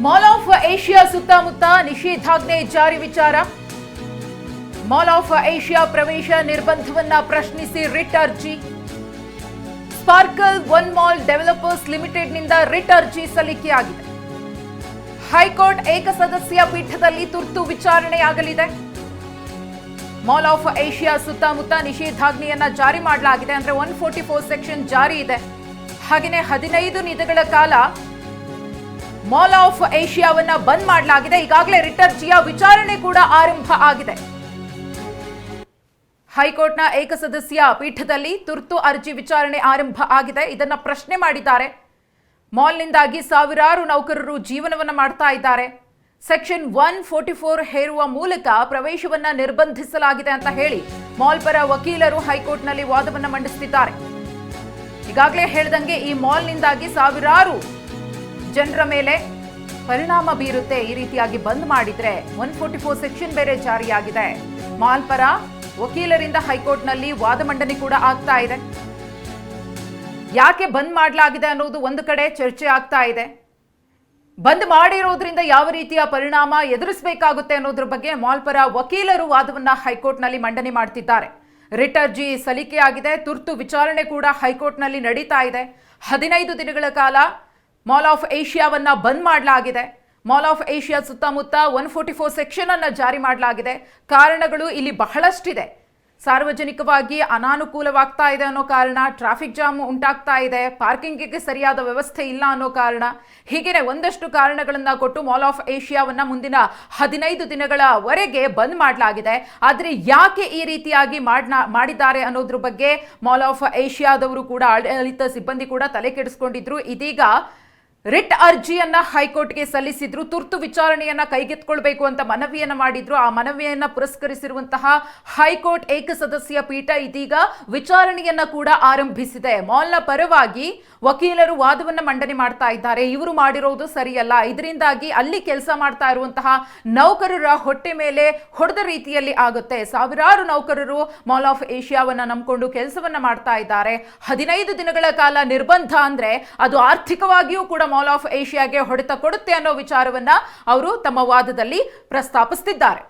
Mall of Asia ಸುತ್ತಮುತ್ತ ನಿಷೇಧಾಜ್ಞೆ ಜಾರಿ ವಿಚಾರ. ಮಾಲ್ ಆಫ್ ಏಷ್ಯಾ ಪ್ರವೇಶ ನಿರ್ಬಂಧವನ್ನ ಪ್ರಶ್ನಿಸಿ ರಿಟ್ ಅರ್ಜಿ. ಸ್ಪಾರ್ಕಲ್ ಒನ್ ಮಾಲ್ ಡೆವಲಪರ್ಸ್ ಲಿಮಿಟೆಡ್ನಿಂದ ರಿಟ್ ಅರ್ಜಿ ಸಲ್ಲಿಕೆಯಾಗಿದೆ. ಹೈಕೋರ್ಟ್ ಏಕಸದಸ್ಯ ಪೀಠದಲ್ಲಿ ತುರ್ತು ವಿಚಾರಣೆಯಾಗಲಿದೆ. ಮಾಲ್ ಆಫ್ ಏಷ್ಯಾ ಸುತ್ತಮುತ್ತ ನಿಷೇಧಾಜ್ಞೆಯನ್ನ ಜಾರಿ ಮಾಡಲಾಗಿದೆ. ಅಂದ್ರೆ ಒನ್ ಫೋರ್ಟಿ ಫೋರ್ ಸೆಕ್ಷನ್ ಜಾರಿ ಇದೆ. ಹಾಗೆಯೇ ಹದಿನೈದು ನಿಧಿಗಳ ಕಾಲ ಮಾಲ್ ಆಫ್ ಏಷಿಯಾವನ್ನ ಬಂದ್ ಮಾಡಲಾಗಿದೆ. ಈಗಾಗಲೇ ರಿಟ್ ಅರ್ಜಿಯ ವಿಚಾರಣೆ ಕೂಡ ಆರಂಭ ಆಗಿದೆ. ಹೈಕೋರ್ಟ್ನ ಏಕಸದಸ್ಯ ಪೀಠದಲ್ಲಿ ತುರ್ತು ಅರ್ಜಿ ವಿಚಾರಣೆ ಆರಂಭ ಆಗಿದೆ. ಇದನ್ನ ಪ್ರಶ್ನೆ ಮಾಡಿದ್ದಾರೆ. ಮಾಲ್ನಿಂದಾಗಿ ಸಾವಿರಾರು ನೌಕರರು ಜೀವನವನ್ನು ಮಾಡ್ತಾ ಇದ್ದಾರೆ. ಸೆಕ್ಷನ್ ಒನ್ ಫೋರ್ಟಿ ಫೋರ್ ಹೇರುವ ಮೂಲಕ ಪ್ರವೇಶವನ್ನ ನಿರ್ಬಂಧಿಸಲಾಗಿದೆ ಅಂತ ಹೇಳಿ ಮಾಲ್ ಪರ ವಕೀಲರು ಹೈಕೋರ್ಟ್ನಲ್ಲಿ ವಾದವನ್ನು ಮಂಡಿಸುತ್ತಿದ್ದಾರೆ ಈಗಾಗಲೇ ಹೇಳಿದಂಗೆ ಈ ಮಾಲ್ನಿಂದಾಗಿ ಸಾವಿರಾರು ಜನರ ಮೇಲೆ ಪರಿಣಾಮ ಬೀರುತ್ತೆ ಈ ರೀತಿಯಾಗಿ ಬಂದ್ ಮಾಡಿದ್ರೆ ಒನ್ ಫೋರ್ಟಿ ಫೋರ್ ಸೆಕ್ಷನ್ ಬೇರೆ ಜಾರಿಯಾಗಿದೆ. ಮಾಲ್ ಪರ ವಕೀಲರಿಂದ ಹೈಕೋರ್ಟ್ನಲ್ಲಿ ವಾದ ಮಂಡನೆ ಕೂಡ ಆಗ್ತಾ ಇದೆ. ಯಾಕೆ ಬಂದ್ ಮಾಡಲಾಗಿದೆ ಅನ್ನೋದು ಒಂದು ಕಡೆ ಚರ್ಚೆ ಆಗ್ತಾ ಇದೆ. ಬಂದ್ ಮಾಡಿರೋದ್ರಿಂದ ಯಾವ ರೀತಿಯ ಪರಿಣಾಮ ಎದುರಿಸಬೇಕಾಗುತ್ತೆ ಅನ್ನೋದ್ರ ಬಗ್ಗೆ ಮಾಲ್ ಪರ ವಕೀಲರು ವಾದವನ್ನ ಹೈಕೋರ್ಟ್ನಲ್ಲಿ ಮಂಡನೆ ಮಾಡ್ತಿದ್ದಾರೆ. ರಿಟ್ ಅರ್ಜಿ ಸಲ್ಲಿಕೆಯಾಗಿದೆ, ತುರ್ತು ವಿಚಾರಣೆ ಕೂಡ ಹೈಕೋರ್ಟ್ನಲ್ಲಿ ನಡೀತಾ ಇದೆ. ಹದಿನೈದು ದಿನಗಳ ಕಾಲ ಮಾಲ್ ಆಫ್ ಏಷ್ಯಾವನ್ನ ಬಂದ್ ಮಾಡಲಾಗಿದೆ. ಮಾಲ್ ಆಫ್ ಏಷ್ಯಾ ಸುತ್ತಮುತ್ತ ಒನ್ ಫೋರ್ಟಿ ಫೋರ್ ಸೆಕ್ಷನ್ ಅನ್ನು ಜಾರಿ ಮಾಡಲಾಗಿದೆ. ಕಾರಣಗಳು ಇಲ್ಲಿ ಬಹಳಷ್ಟಿದೆ. ಸಾರ್ವಜನಿಕವಾಗಿ ಅನಾನುಕೂಲವಾಗ್ತಾ ಇದೆ ಅನ್ನೋ ಕಾರಣ ಟ್ರಾಫಿಕ್ ಜಾಮ್ ಉಂಟಾಗ್ತಾ ಇದೆ ಪಾರ್ಕಿಂಗಿಗೆ ಸರಿಯಾದ ವ್ಯವಸ್ಥೆ ಇಲ್ಲ ಅನ್ನೋ ಕಾರಣ. ಹೀಗೆ ಒಂದಷ್ಟು ಕಾರಣಗಳನ್ನು ಕೊಟ್ಟು ಮಾಲ್ ಆಫ್ ಏಷ್ಯಾವನ್ನ ಮುಂದಿನ ಹದಿನೈದು ದಿನಗಳವರೆಗೆ ಬಂದ್ ಮಾಡಲಾಗಿದೆ. ಆದರೆ ಯಾಕೆ ಈ ರೀತಿಯಾಗಿ ಮಾಡಿದ್ದಾರೆ ಅನ್ನೋದ್ರ ಬಗ್ಗೆ ಮಾಲ್ ಆಫ್ ಏಷ್ಯಾದವರು ಕೂಡ ಆಡಳಿತ ಸಿಬ್ಬಂದಿ ಕೂಡ ತಲೆ ಕೆಡಿಸ್ಕೊಂಡಿದ್ರು. ಇದೀಗ ರಿಟ್ ಅರ್ಜಿಯನ್ನ ಹೈಕೋರ್ಟ್ಗೆ ಸಲ್ಲಿಸಿದ್ರು, ತುರ್ತು ವಿಚಾರಣೆಯನ್ನ ಕೈಗೆತ್ಕೊಳ್ಬೇಕು ಅಂತ ಮನವಿಯನ್ನ ಮಾಡಿದ್ರು. ಆ ಮನವಿಯನ್ನ ಪುರಸ್ಕರಿಸಿರುವಂತಹ ಹೈಕೋರ್ಟ್ ಏಕಸದಸ್ಯ ಪೀಠ ಇದೀಗ ವಿಚಾರಣೆಯನ್ನ ಕೂಡ ಆರಂಭಿಸಿದೆ. ಮಾಲ್ನ ಪರವಾಗಿ ವಕೀಲರು ವಾದವನ್ನ ಮಂಡನೆ ಮಾಡ್ತಾ ಇದ್ದಾರೆ. ಇವರು ಮಾಡಿರೋದು ಸರಿಯಲ್ಲ. ಇದರಿಂದಾಗಿ ಅಲ್ಲಿ ಕೆಲಸ ಮಾಡ್ತಾ ಇರುವಂತಹ ನೌಕರರ ಹೊಟ್ಟೆ ಮೇಲೆ ಹೊಡೆದ ರೀತಿಯಲ್ಲಿ ಆಗುತ್ತೆ. ಸಾವಿರಾರು ನೌಕರರು ಮಾಲ್ ಆಫ್ ಏಷ್ಯಾವನ್ನ ನಂಬಿಕೊಂಡು ಕೆಲಸವನ್ನ ಮಾಡ್ತಾ ಇದ್ದಾರೆ. ಹದಿನೈದು ದಿನಗಳ ಕಾಲ ನಿರ್ಬಂಧ ಅಂದ್ರೆ ಅದು ಆರ್ಥಿಕವಾಗಿಯೂ ಕೂಡ ಮಾಲ್ ಆಫ್ ಏಷ್ಯಾಗೆ ಹೊಡೆತ ಕೊಡುತ್ತೆ ಅನ್ನೋ ವಿಚಾರವನ್ನ ಅವರು ತಮ್ಮ ವಾದದಲ್ಲಿ ಪ್ರಸ್ತಾಪಿಸುತ್ತಿದ್ದಾರೆ